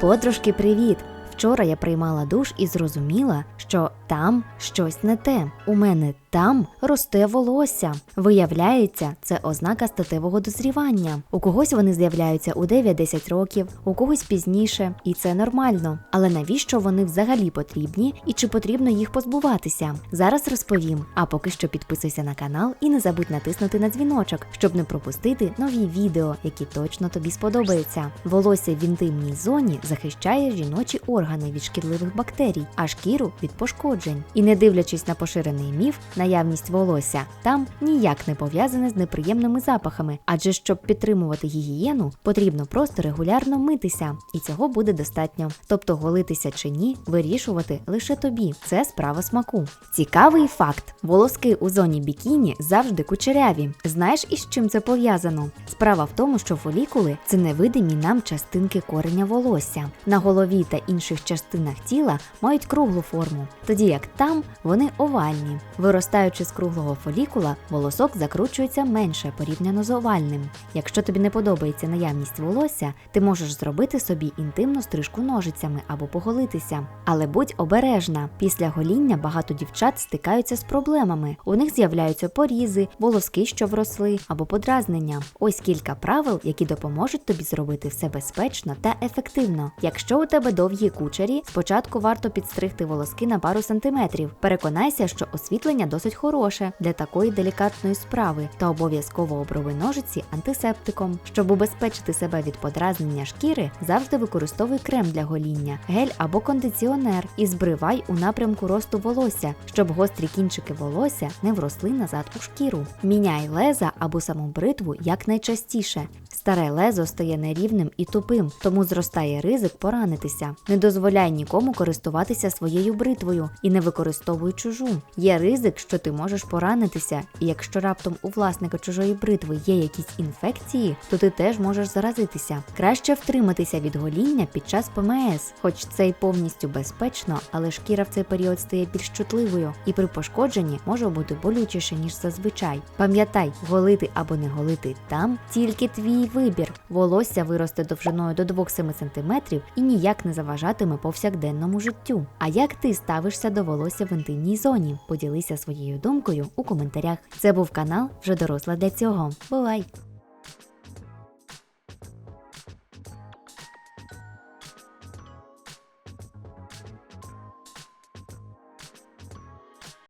Подружки, привіт! Вчора я приймала душ і зрозуміла, що там щось не те. У мене там росте волосся. Виявляється, це ознака статевого дозрівання. У когось вони з'являються у 9-10 років, у когось пізніше, і це нормально. Але навіщо вони взагалі потрібні і чи потрібно їх позбуватися? Зараз розповім. А поки що підписуйся на канал і не забудь натиснути на дзвіночок, щоб не пропустити нові відео, які точно тобі сподобаються. Волосся в інтимній зоні захищає жіночі органи від шкідливих бактерій, а шкіру від пошкоджень. І не дивлячись на поширений міф, наявність волосся там ніяк не пов'язане з неприємними запахами, адже щоб підтримувати гігієну, потрібно просто регулярно митися, і цього буде достатньо. Тобто голитися чи ні, вирішувати лише тобі. Це справа смаку. Цікавий факт: волоски у зоні бікіні завжди кучеряві. Знаєш, із чим це пов'язано? Справа в тому, що фолікули це невидимі нам частинки кореня волосся. На голові та інших частинах тіла мають круглу форму, тоді як там вони овальні. Виростаючи з круглого фолікула, волосок закручується менше порівняно з овальним. Якщо тобі не подобається наявність волосся, ти можеш зробити собі інтимну стрижку ножицями або поголитися. Але будь обережна. Після гоління багато дівчат стикаються з проблемами. У них з'являються порізи, волоски, що вросли, або подразнення. Ось кілька правил, які допоможуть тобі зробити все безпечно та ефективно. Якщо у тебе довгі кучері, спочатку варто підстригти волоски на пару сантиметрів. Переконайся, що освітлення досить хороше для такої делікатної справи, та обов'язково оброби ножиці антисептиком. Щоб убезпечити себе від подразнення шкіри, завжди використовуй крем для гоління, гель або кондиціонер і збривай у напрямку росту волосся, щоб гострі кінчики волосся не вросли назад у шкіру. Міняй леза або саму бритву якнайчастіше. Старе лезо стає нерівним і тупим, тому зростає ризик поранитися. Не дозволяй нікому користуватися своєю бритвою і не використовуй чужу. Є ризик, що ти можеш поранитися, і якщо раптом у власника чужої бритви є якісь інфекції, то ти теж можеш заразитися. Краще втриматися від гоління під час ПМС, хоч це й повністю безпечно, але шкіра в цей період стає більш чутливою і при пошкодженні може бути болючіше ніж зазвичай. Пам'ятай, голити або не голити там тільки твій вибір. Волосся виросте довжиною до 2-7 см і ніяк не заважатиме повсякденному життю. А як ти ставишся до волосся в інтимній зоні? Поділися своєю думкою у коментарях. Це був канал вже доросла для цього. Бувай!